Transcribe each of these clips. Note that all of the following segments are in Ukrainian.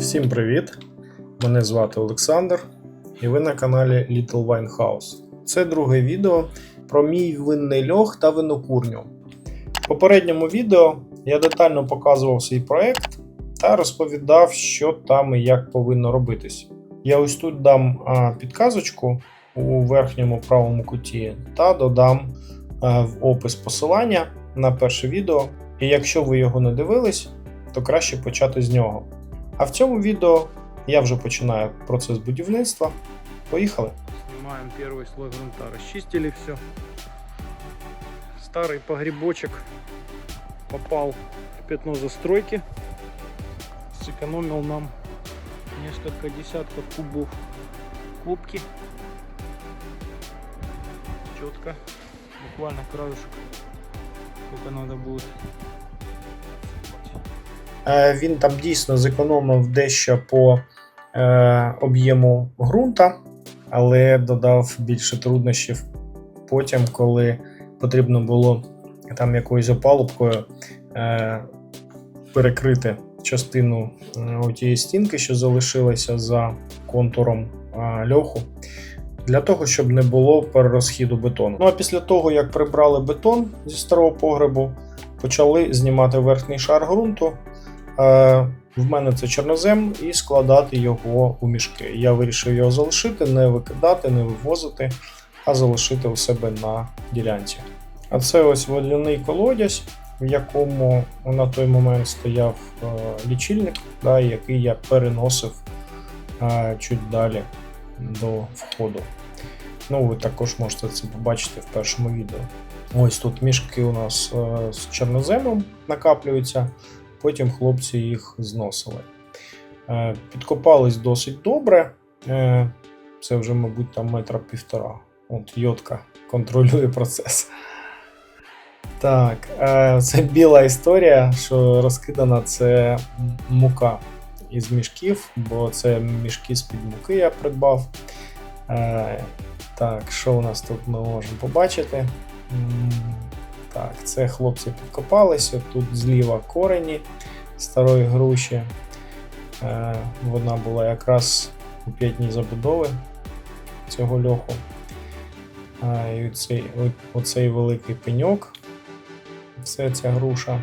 Всім привіт! Мене звати Олександр, і ви на каналі Little Wine House. Це друге відео про мій винний льох та винокурню. В попередньому відео я детально показував свій проект та розповідав, що там і як повинно робитись. Я ось тут дам підказочку у верхньому правому куті та додам в опис посилання на перше відео. І якщо ви його не дивились, то краще почати з нього. А в цьому відео я вже починаю процес будівництва. Поїхали! Снимаем первый слой грунта. Расчистили все. Старый погребочек попал в пятно застройки. Сэкономил нам несколько десятков кубов кубки. Четко. Буквально краюшек. Только надо будет Е, Він там дійсно зекономив дещо по е, об'єму ґрунта, але додав більше труднощів потім, коли потрібно було там якоюсь опалубкою е, перекрити частину е, тієї стінки, що залишилася за контуром е, льоху. Для того, щоб не було перерозхіду бетону. Ну а після того, як прибрали бетон зі старого погребу, почали знімати верхній шар ґрунту. Е, В мене це чорнозем і складати його у мішки. Я вирішив його залишити, не викидати, не вивозити, а залишити у себе на ділянці. А це ось водяний колодязь, в якому на той момент стояв е, лічильник, да, який я переносив е, чуть далі до входу. Ну, ви також можете це побачити в першому відео. Ось тут мішки у нас з чорноземом накаплюються потім хлопці їх зносили. Е, Підкопались досить добре. Е, Це вже, мабуть, там метра півтора. От йодка контролює процес. Так, е, це біла історія, що розкидана це мука із мішків, бо це мішки з-під муки я придбав. Так, що у нас тут ми можемо побачити? Так, це хлопці підкопалися. Тут зліва корені старої груші. Е, Вона була якраз у п'ятній забудови цього льоху. Е, І оцей, оцей великий пеньок. Все ця груша.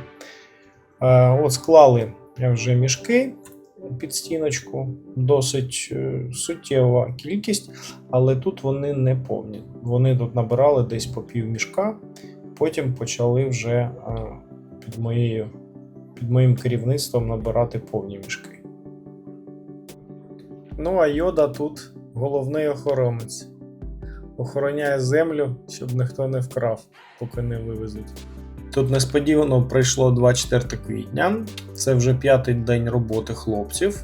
Е, От склали вже мішки під стіночку. Досить суттєва кількість, але тут вони не повні. Вони тут набирали десь по пів мішка. Потім почали вже е, під, моєю, під моїм керівництвом набирати повні мішки. Ну, а йода тут головний охоронець. Охороняє землю, щоб ніхто не вкрав, поки не вивезуть. Тут несподівано прийшло 24 квітня. Це вже п'ятий день роботи хлопців.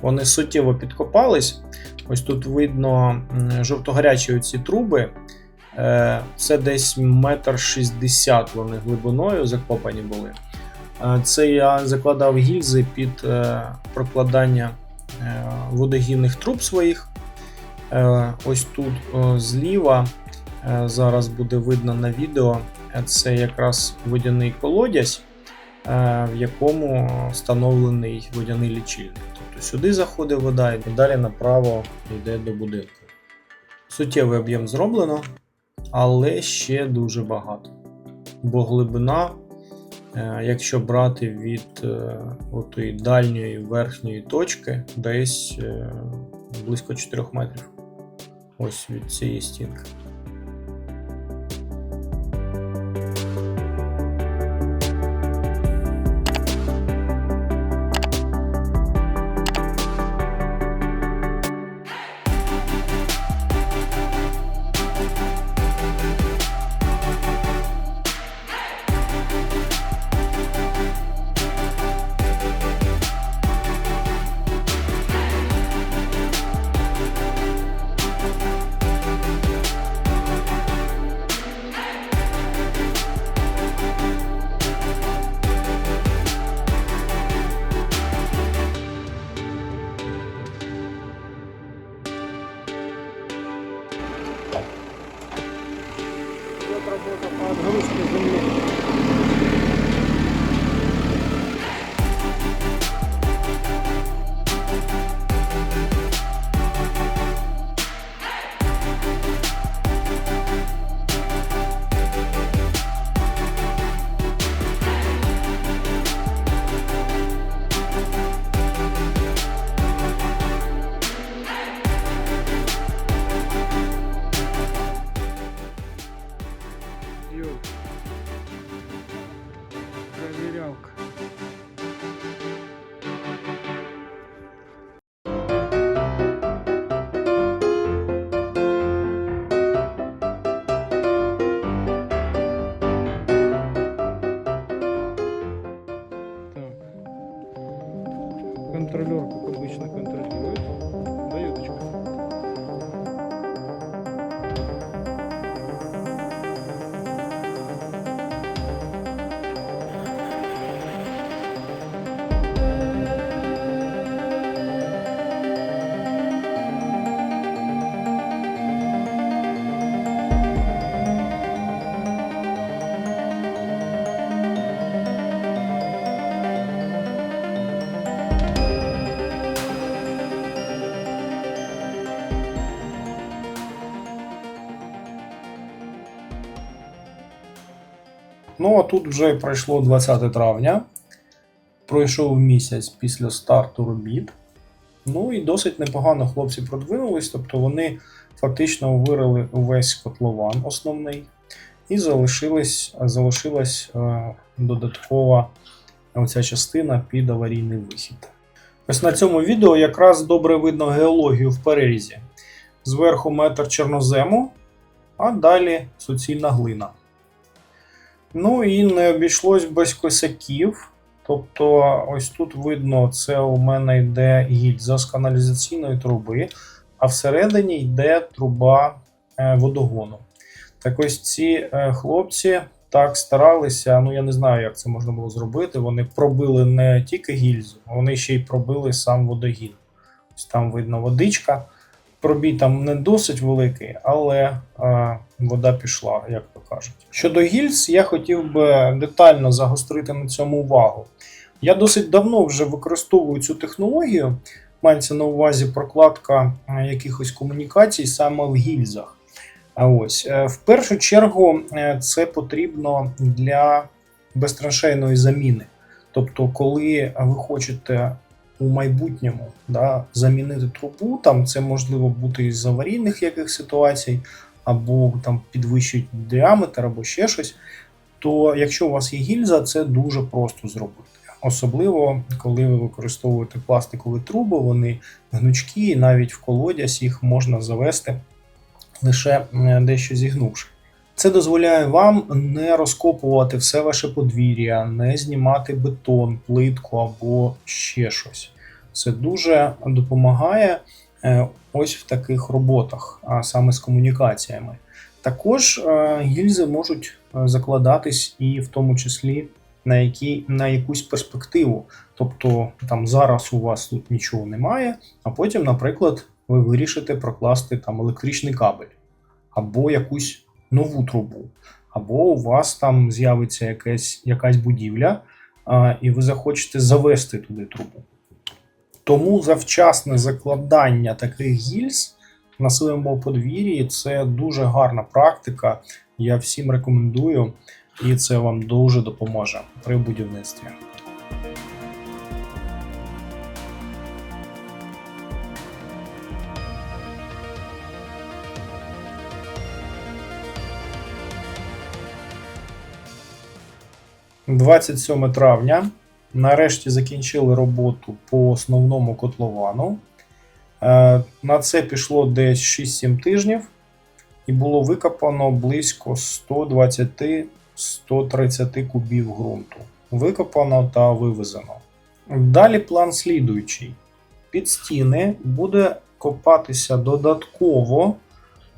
Вони суттєво підкопались. Ось тут видно жовтогарячі оці труби. Е, Це десь метр шістдесят вони глибиною закопані були. Е, Це я закладав гільзи під е, прокладання водогінних труб своїх. Ось тут зліва зараз буде видно на відео. Це якраз водяний колодязь, в якому встановлений водяний лічильник. Тобто сюди заходить вода і далі направо йде до будинку. Суттєвий об'єм зроблено але ще дуже багато. Бо глибина, е, якщо брати від е, отої дальньої верхньої точки, десь е, близько 4 метрів. Ось від цієї стінки. Ну, а тут вже пройшло 20 травня. Пройшов місяць після старту робіт. Ну і досить непогано хлопці продвинулись, тобто вони фактично вирили увесь котлован основний, і залишилась, залишилась е, додаткова оця частина під аварійний вихід. Ось на цьому відео якраз добре видно геологію в перерізі. Зверху метр чорнозему, а далі суцільна глина. Ну і не обійшлось без косяків. Тобто, ось тут видно, це у мене йде гільза з каналізаційної труби, а всередині йде труба е, водогону. Так ось ці е, хлопці так старалися, ну я не знаю, як це можна було зробити. Вони пробили не тільки гільзу, вони ще й пробили сам водогін. Ось там видно водичка. Пробій там не досить великий, але е, вода пішла, як то кажуть. Щодо гільз, я хотів би детально загострити на цьому увагу. Я досить давно вже використовую цю технологію. Мається на увазі прокладка е, якихось комунікацій саме в гільзах. А ось е, в першу чергу це потрібно для безтраншейної заміни. Тобто, коли ви хочете у майбутньому да, замінити трубу, там це можливо бути із аварійних яких ситуацій, або там підвищить діаметр, або ще щось. То якщо у вас є гільза, це дуже просто зробити. Особливо, коли ви використовуєте пластикові труби, вони гнучкі, і навіть в колодязь їх можна завести лише е, дещо зігнувши. Це дозволяє вам не розкопувати все ваше подвір'я, не знімати бетон, плитку або ще щось. Це дуже допомагає е, ось в таких роботах, а саме з комунікаціями. Також е, гільзи можуть е, закладатись і в тому числі на, які, на якусь перспективу. Тобто там зараз у вас тут нічого немає, а потім, наприклад, ви вирішите прокласти там електричний кабель або якусь нову трубу, або у вас там з'явиться якась, якась будівля, а, і ви захочете завести туди трубу. Тому завчасне закладання таких гільз на своєму подвір'ї це дуже гарна практика. Я всім рекомендую, і це вам дуже допоможе при будівництві. – 27 травня. Нарешті закінчили роботу по основному котловану. Е, На це пішло десь 6-7 тижнів, і було викопано близько 120-130 кубів ґрунту. Викопано та вивезено. Далі план слідуючий: під стіни буде копатися додатково,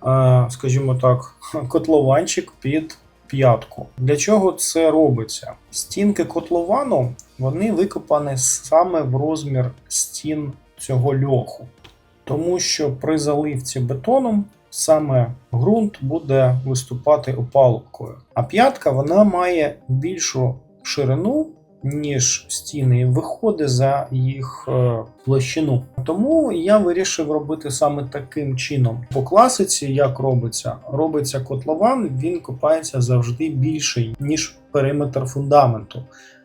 е, скажімо так, котлованчик під п'ятку. Для чого це робиться? Стінки котловану вони викопані саме в розмір стін цього льоху. Тому що при заливці бетоном саме ґрунт буде виступати опалубкою. А п'ятка вона має більшу ширину, ніж стіни, і виходить за їх е, площину. Тому я вирішив робити саме таким чином. По класиці, як робиться, робиться котлован, він копається завжди більший, ніж периметр фундаменту.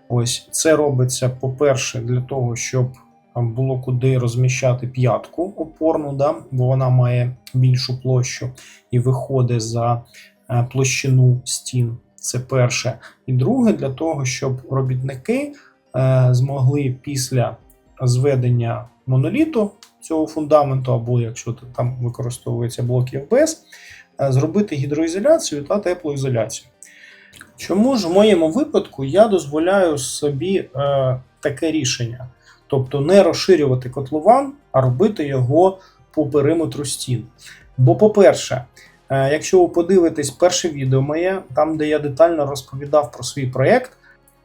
Ось це робиться, по-перше, для того, щоб було куди розміщати п'ятку опорну, да, бо вона має більшу площу і виходить за е, площину стін. Це перше. І друге, для того, щоб робітники е, змогли після зведення моноліту цього фундаменту, або якщо там використовується блок ФБС, е, зробити гідроізоляцію та теплоізоляцію. Чому ж в моєму випадку я дозволяю собі е, таке рішення? Тобто не розширювати котлован, а робити його по периметру стін. Бо, по-перше, якщо ви подивитесь перше відео моє, там де я детально розповідав про свій проєкт,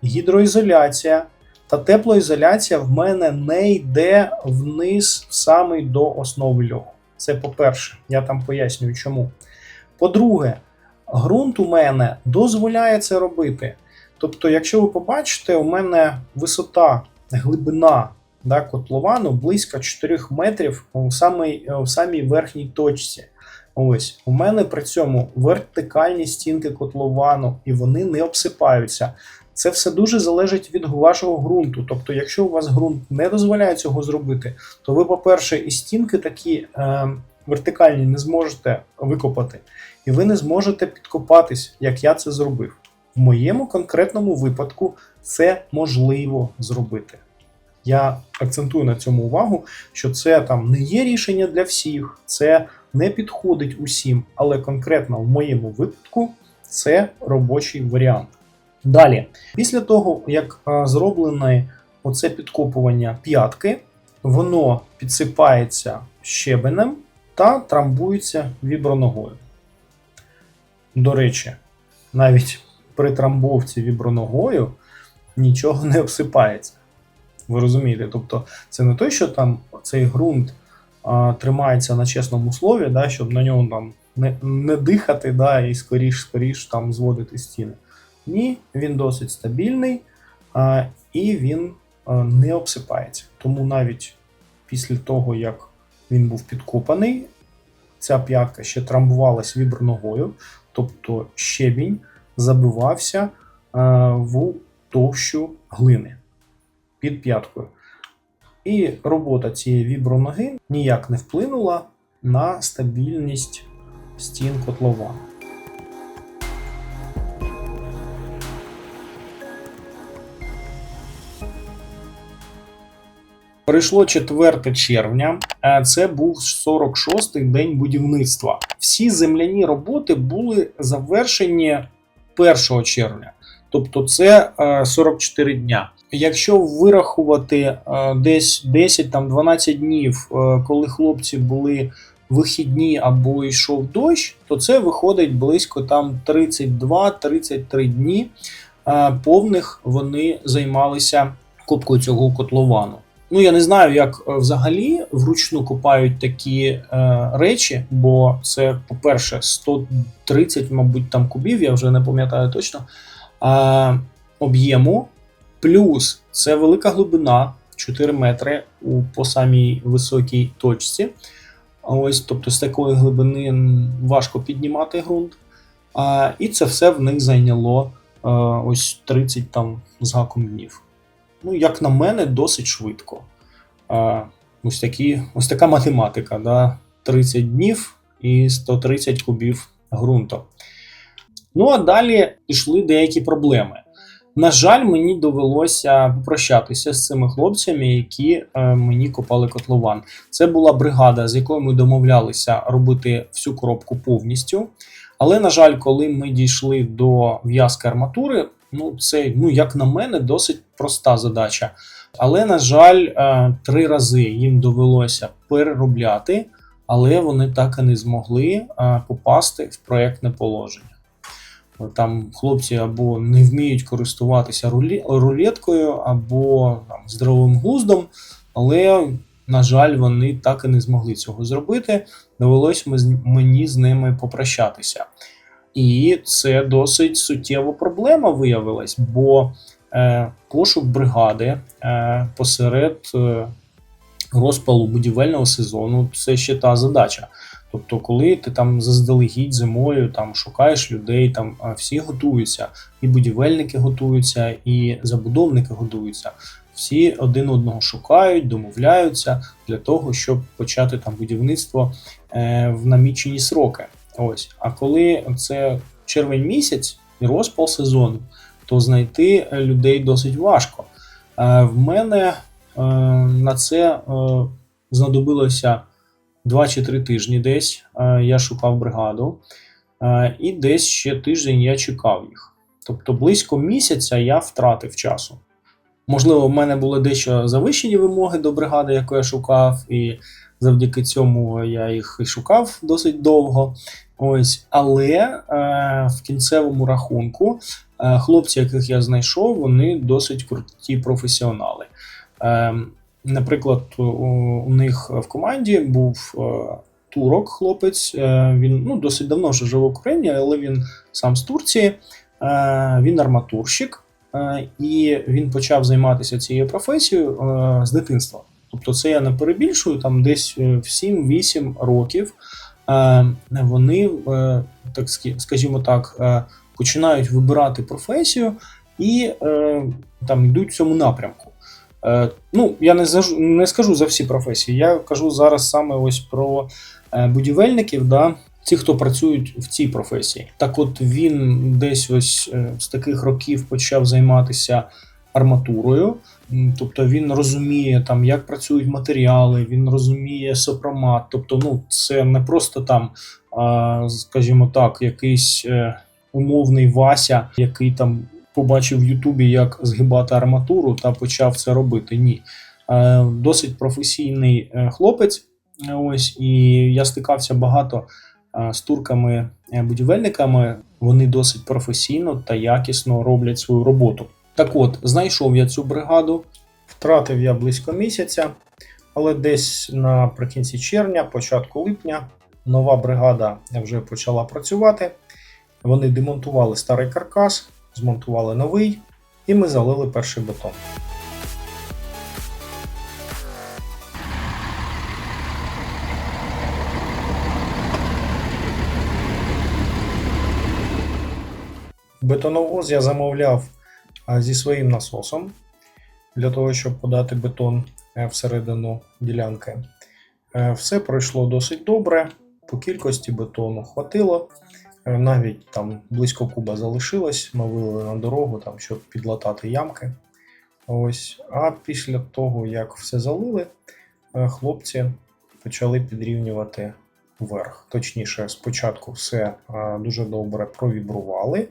гідроізоляція та теплоізоляція в мене не йде вниз саме до основи льоху. Це по-перше, я там пояснюю чому. По-друге, ґрунт у мене дозволяє це робити. Тобто, якщо ви побачите, у мене висота, глибина да, котловану близько 4 метрів у самій, в самій верхній точці. Ось у мене при цьому вертикальні стінки котловану, і вони не обсипаються. Це все дуже залежить від вашого ґрунту. Тобто, якщо у вас ґрунт не дозволяє цього зробити, то ви, по-перше, і стінки такі е, вертикальні не зможете викопати, і ви не зможете підкопатись, як я це зробив. В моєму конкретному випадку це можливо зробити. Я акцентую на цьому увагу, що це там не є рішення для всіх, це не підходить усім, але конкретно в моєму випадку це робочий варіант. Далі, після того, як е, зроблене оце підкопування п'ятки, воно підсипається щебенем та трамбується віброногою. До речі, навіть при трамбовці віброногою нічого не обсипається. Ви розумієте? Тобто, це не те, що там цей ґрунт тримається на чесному слові, да, щоб на ньому там не, не дихати да, і скоріш-скоріш там зводити стіни. Ні, він досить стабільний а, і він не обсипається. Тому навіть після того, як він був підкопаний, ця п'ятка ще трамбувалась віброногою, тобто щебінь забивався а, в товщу глини під п'яткою. І робота цієї віброноги ніяк не вплинула на стабільність стін котлована. Прийшло 4 червня, е, це був 46-й день будівництва. Всі земляні роботи були завершені 1 червня, тобто це е, 44 дня. Якщо вирахувати е, десь 10-12 днів, е, коли хлопці були вихідні або йшов дощ, то це виходить близько там 32-33 дні е, повних вони займалися копкою цього котловану. Ну, я не знаю, як взагалі вручну копають такі е, речі, бо це, по-перше, 130, мабуть, там кубів, я вже не пам'ятаю точно. Е, об'єму. Плюс це велика глибина 4 метри у, по самій високій точці. Ось, тобто з такої глибини важко піднімати ґрунт. А, і це все в них зайняло а, ось 30 там з гаком днів. Ну, як на мене, досить швидко. А, ось, такі, ось така математика. Да? 30 днів і 130 кубів ґрунту. Ну, а далі пішли деякі проблеми. На жаль, мені довелося попрощатися з цими хлопцями, які е, мені копали котлован. Це була бригада, з якою ми домовлялися робити всю коробку повністю. Але, на жаль, коли ми дійшли до в'язки арматури, ну це, ну як на мене, досить проста задача. Але, на жаль, е, три рази їм довелося переробляти, але вони так і не змогли е, попасти в проєктне положення. Там хлопці або не вміють користуватися рулеткою, або там, здоровим глуздом, але, на жаль, вони так і не змогли цього зробити. Довелось мені з ними попрощатися. І це досить суттєва проблема виявилась, бо е, пошук бригади е, посеред е, розпалу будівельного сезону це ще та задача. Тобто, коли ти там заздалегідь зимою там шукаєш людей, там всі готуються, і будівельники готуються, і забудовники готуються. Всі один одного шукають, домовляються для того, щоб почати там будівництво е, в намічені сроки. Ось. А коли це червень місяць і розпал сезону, то знайти е, людей досить важко. Е, в мене на це знадобилося 2 чи 3 тижні десь е, я шукав бригаду, е, і десь ще тиждень я чекав їх. Тобто близько місяця я втратив часу. Можливо, в мене були дещо завищені вимоги до бригади, яку я шукав, і завдяки цьому я їх і шукав досить довго. Ось, але е, в кінцевому рахунку е, хлопці, яких я знайшов, вони досить круті професіонали. Е, наприклад, у, них в команді був е, турок, хлопець. Е, він ну, досить давно вже живе в Україні, але він сам з Турції. Е, він арматурщик, і він почав займатися цією професією з дитинства. Тобто, це я не перебільшую, там десь е, в 7-8 років вони, так скажімо так, починають вибирати професію і там йдуть в цьому напрямку. Е, ну, я не, не скажу за всі професії, я кажу зараз саме ось про е, будівельників, да, ті, хто працюють в цій професії. Так от він десь ось е, з таких років почав займатися арматурою. Тобто він розуміє там, як працюють матеріали, він розуміє сопромат. Тобто, ну це не просто там, скажімо так, якийсь умовний Вася, який там побачив в Ютубі, як згибати арматуру, та почав це робити. Ні. Е, досить професійний е, хлопець. Е, Ось і я стикався багато з турками-будівельниками. Вони досить професійно та якісно роблять свою роботу. Так от, знайшов я цю бригаду, втратив я близько місяця, але десь наприкінці червня, початку липня, нова бригада вже почала працювати. Вони демонтували старий каркас, змонтували новий, і ми залили перший бетон. Бетоновоз я замовляв зі своїм насосом для того, щоб подати бетон е, всередину ділянки. Е, Все пройшло досить добре. По кількості бетону хватило. Е, Навіть там близько куба залишилось. Ми вилили на дорогу, там, щоб підлатати ямки. Ось. А після того, як все залили, е, хлопці почали підрівнювати вверх. Точніше, спочатку все е, дуже добре провібрували.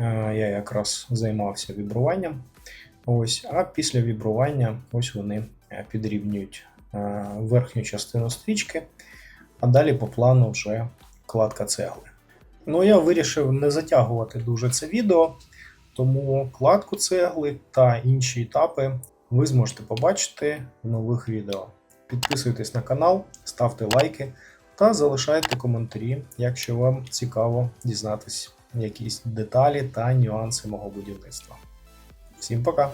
Я якраз займався вібруванням. Ось, а після вібрування ось вони підрівнюють верхню частину стрічки, а далі по плану вже кладка цегли. Ну, я вирішив не затягувати дуже це відео, тому кладку цегли та інші етапи ви зможете побачити в нових відео. Підписуйтесь на канал, ставте лайки та залишайте коментарі, якщо вам цікаво дізнатись якісь деталі та нюанси мого будівництва. Всім пока!